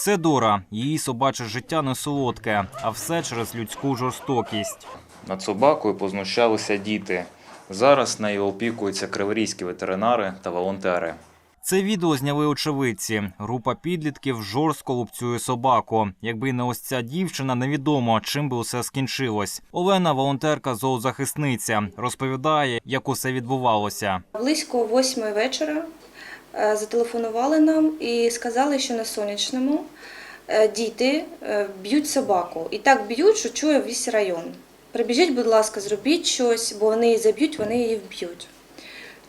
Це Дора. Її собаче життя не солодке, а все через людську жорстокість. Над собакою познущалися діти. Зараз нею опікуються криворізькі ветеринари та волонтери. Це відео зняли очевидці. Група підлітків жорстко лупцює собаку. Якби не ось ця дівчина, невідомо чим би усе скінчилось. Олена, волонтерка зоозахисниця, розповідає, як усе відбувалося. Близько восьмої вечора зателефонували нам і сказали, що на сонячному е, діти е, б'ють собаку. І так б'ють, що чує весь район. Прибіжіть, будь ласка, зробіть щось, бо вони її заб'ють, вони її вб'ють.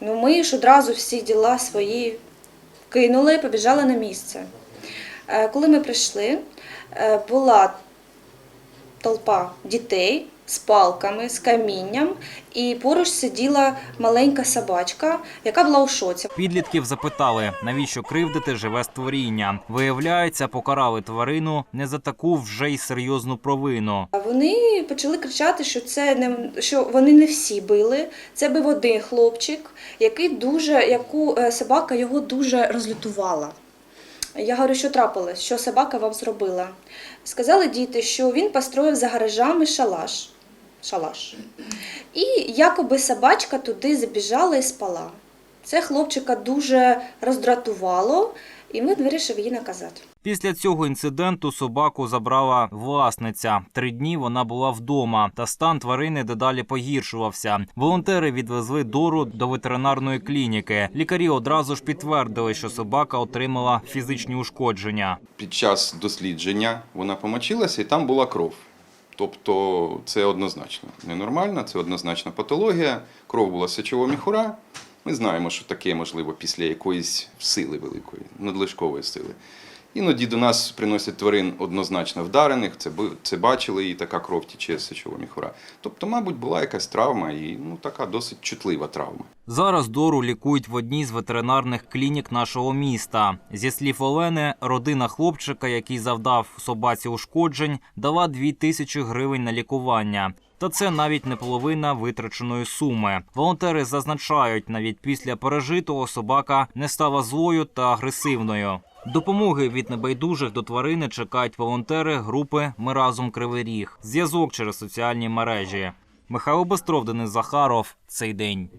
Ну, ми ж одразу всі діла свої кинули, побіжали на місце. Е, Коли ми прийшли, е, була толпа дітей з палками, з камінням, і поруч сиділа маленька собачка, яка була у шоці. Підлітків запитали, навіщо кривдити живе створіння. Виявляється, покарали тварину не за таку вже й серйозну провину. Вони почали кричати, що це не що вони не всі били. Це був один хлопчик, який дуже яку е, собака його дуже розлютувала. Я говорю, що трапилось, що собака вам зробила. Сказали діти, що він построїв за гаражами шалаш. шалаш. І якоби собачка туди забіжала і спала. Це хлопчика дуже роздратувало, і ми вирішили її наказати. Після цього інциденту собаку забрала власниця. Три дні вона була вдома, та стан тварини дедалі погіршувався. Волонтери відвезли Дору до ветеринарної клініки. Лікарі одразу ж підтвердили, що собака отримала фізичні ушкодження. Під час дослідження вона помочилася і там була кров. Тобто це однозначно ненормально, це однозначно патологія. Кров була сечова міхура. Ми знаємо, що таке можливо після якоїсь сили великої, надлишкової сили. Іноді до нас приносять тварин однозначно вдарених, це, це бачили, і така кров тіче з сечова міхура. Тобто, мабуть, була якась травма і ну, така досить чутлива травма. Зараз Дору лікують в одній з ветеринарних клінік нашого міста. Зі слів Олени, родина хлопчика, який завдав собаці ушкоджень, дала дві тисячі гривень на лікування. Та це навіть не половина витраченої суми. Волонтери зазначають, навіть після пережитого собака не стала злою та агресивною. Допомоги від небайдужих до тварини чекають волонтери групи Ми разом Кривий Ріг. Зв'язок через соціальні мережі. Михайло Бестров, Денис Захаров. Цей день.